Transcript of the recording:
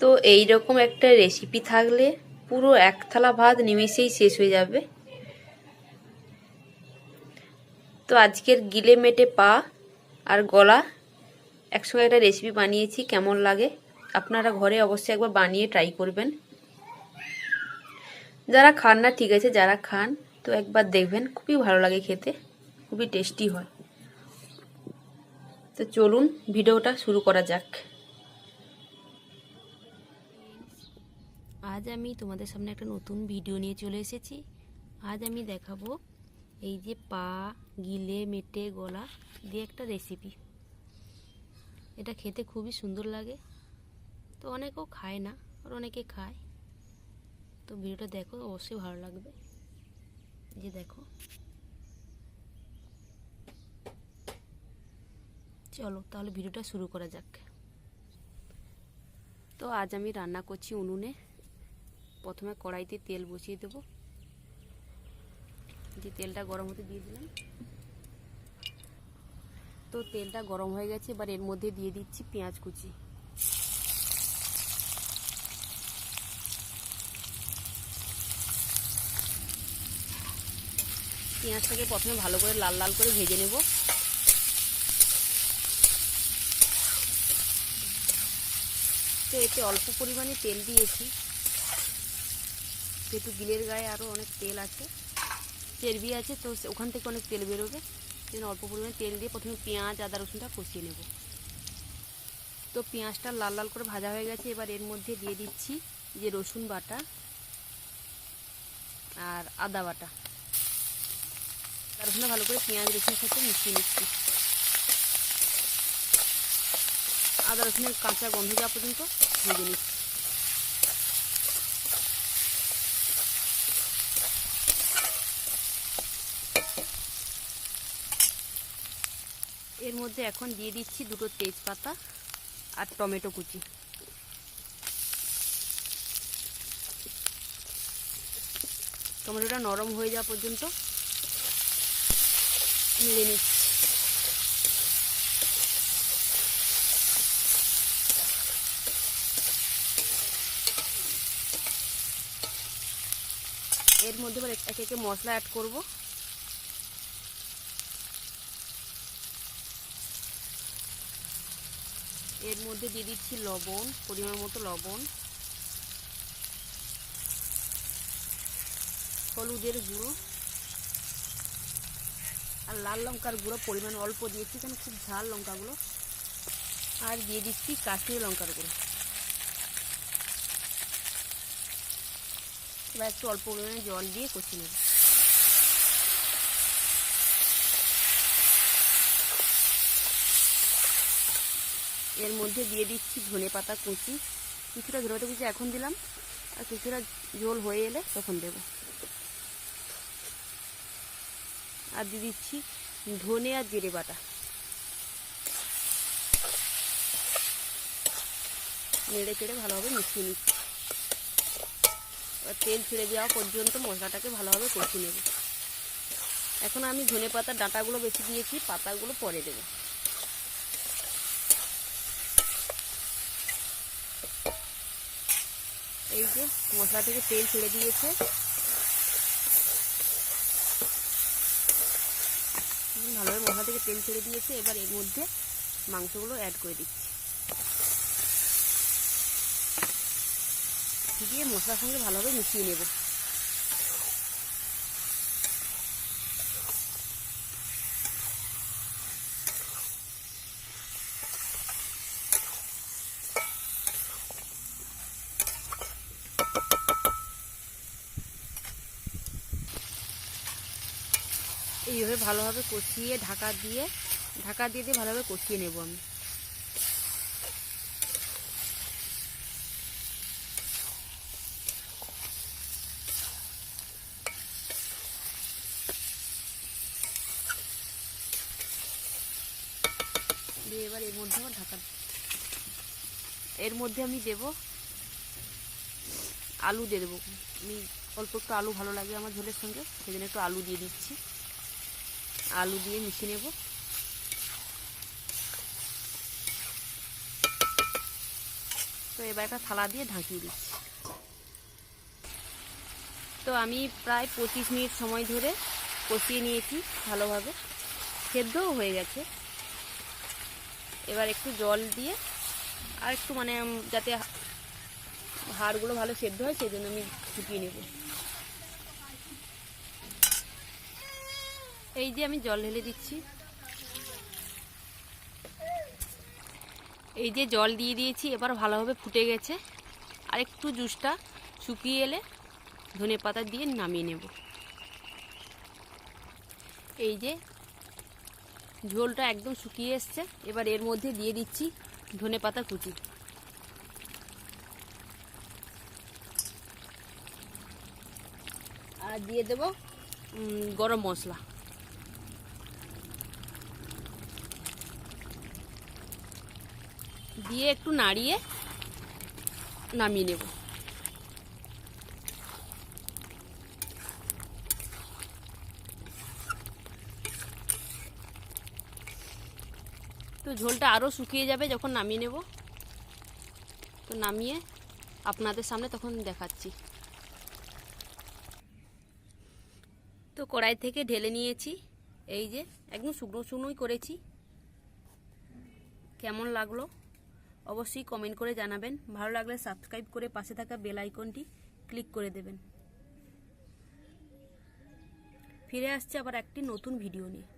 তো এই রকম একটা রেসিপি থাকলে পুরো এক থালা ভাত নিমেষেই শেষ হয়ে যাবে। তো আজকের গিলে মেটে পা আর গলা একসঙ্গে একটা রেসিপি বানিয়েছি, কেমন লাগে? আপনারা ঘরে অবশ্যই একবার বানিয়ে ট্রাই করবেন। যারা খান না, ঠিক আছে, যারা খান, তো একবার দেখবেন, খুবই ভালো লাগে খেতে, খুবই টেস্টি হয়। তো চলুন, ভিডিওটা শুরু করা যাক। আজ আমি তোমাদের সামনে একটা নতুন ভিডিও নিয়ে চলে এসেছি। আজ আমি দেখাবো এই যে পা, গিলে, মেটে, গলা দিয়ে একটা রেসিপি এটা খেতে খুবই সুন্দর লাগে। তো অনেকেও খায় না, আর অনেকে খায়। তো ভিডিওটা দেখো, অবশ্যই ভালো লাগবে। যে দেখো। চলো তাহলে ভিডিওটা শুরু করা যাক। তো আজ আমি রান্না করছি উনুনে। প্রথমে কড়াইতে তেল বসিয়ে দেব। যে তেলটা গরম হতে দিয়ে দিলাম। তো তেলটা গরম হয়ে গেছে, এবার এর মধ্যে দিয়ে দিচ্ছি পেঁয়াজ কুচি। পেঁয়াজটাকে প্রথমে ভালো করে লাল লাল করে ভেজে নেব। তো এতে অল্প পরিমাণে তেল দিয়েছি। যেহেতু গিলের গায়ে আরও অনেক তেল আছে। চর্বি আছে, তো ওখান থেকে অনেক তেল বেরোবে। সেই অল্প পরিমাণে তেল দিয়ে প্রথমে পেঁয়াজ, আদা, রসুনটা কষিয়ে নেব। তো পেঁয়াজটা লাল লাল করে ভাজা হয়ে গেছে, এবার এর মধ্যে দিয়ে দিচ্ছি যে রসুন বাটা আর আদা বাটা। আদা, রসুনটা ভালো করে পেঁয়াজ, রসুনের সাথে মিশিয়ে নিচ্ছি। আদা, রসুনের কাঁচা গন্ধ যাওয়া পর্যন্ত ভেজে নিচ্ছি। এর মধ্যে এখন দিয়ে দিচ্ছি দুটো তেজপাতা আর টমেটো কুচি। টমেটোটা নরম হয়ে যাওয়া পর্যন্ত নেড়ে নিচ্ছি। এর মধ্যে এবার একে একে মশলা অ্যাড করব। এর মধ্যে দিয়ে দিচ্ছি লবণ, পরিমাণ মতো লবণ। হলুদের গুঁড়ো আর লাল লঙ্কার গুঁড়ো পরিমাণ অল্প দিয়েছি কারণ খুব ঝাল লঙ্কাগুলো। আর দিয়ে দিচ্ছি কাশ্মীরি লঙ্কার গুঁড়ো। এবার একটু অল্প পরিমাণে জল দিয়ে কষিয়ে নেব। এর মধ্যে দিয়ে দিচ্ছি ধনে পাতা, কুচি। কিছুটা ধনে পাতা, কুচি এখন দিলাম। আর কিছুটা ঝোল হয়ে এলে তখন দেব। আর দিয়ে দিচ্ছি ধনে আর জিরে বাটা। নেড়ে চেড়ে ভালোভাবে মিশিয়ে নিচ্ছি। তেল ছেড়ে দেওয়া পর্যন্ত মশলাটাকে ভালোভাবে কষিয়ে নেব। এখন আমি ধনে পাতার ডাঁটাগুলো বেশি দিয়েছি, পাতাগুলো পরে দেবো। এই যে মশলা থেকে তেল ছেড়ে দিয়েছে। ভালোভাবে মশলা থেকে তেল ছেড়ে দিয়েছে, এবার এর মধ্যে মাংসগুলো অ্যাড করে দিচ্ছি। দিয়ে মশলার সঙ্গে ভালোভাবে মিশিয়ে নেব। ভালোভাবে কষিয়ে ঢাকা দিয়ে ঢাকা দিয়ে দিয়ে ভালোভাবে কষিয়ে নেব আমি। দিয়ে এবার এর মধ্যে আমার ঢাকা, এর মধ্যে আমি দেব আলু দিয়ে দেবো। আমি অল্প একটু আলু ভালো লাগে আমার ঝোলের সঙ্গে সেই জন্য একটু আলু দিয়ে দিচ্ছি। আলু দিয়ে মিশিয়ে নেব। তো এবার একটা থালা দিয়ে ঢাকিয়ে দিচ্ছি। তো আমি প্রায় পঁচিশ মিনিট সময় ধরে কষিয়ে নিয়েছি ভালোভাবে। সেদ্ধও হয়ে গেছে। এবার একটু জল দিয়ে আর একটু মানে যাতে হাড়গুলো ভালো সেদ্ধ হয়, সেই জন্য আমি ফুটিয়ে নেব। এই যে আমি জল ঢেলে দিচ্ছি। এই যে জল দিয়ে দিয়েছি, এবার ভালোভাবে ফুটে গেছে। আর একটু জুসটা শুকিয়ে এলে ধনে পাতা দিয়ে নামিয়ে নেব। এই যে ঝোলটা একদম শুকিয়ে এসছে, এবার এর মধ্যে দিয়ে দিচ্ছি ধনে পাতা কুচি। আর দিয়ে দেব গরম মশলা। দিয়ে একটু নাড়িয়ে নামিয়ে নেব। তো ঝোলটা আরও শুকিয়ে যাবে যখন নামিয়ে নেব। তো নামিয়ে আপনাদের সামনে তখন দেখাচ্ছি। তো কড়াই থেকে ঢেলে নিয়েছি। এই যে একদম শুকনো শুকনোই করেছি। কেমন লাগল? অবশ্যই কমেন্ট করে জানাবেন। ভালো লাগলে সাবস্ক্রাইব করে পাশে থাকা বেল আইকনটি ক্লিক করে দেবেন। ফিরে আসছে আবার একটি নতুন ভিডিও নিয়ে।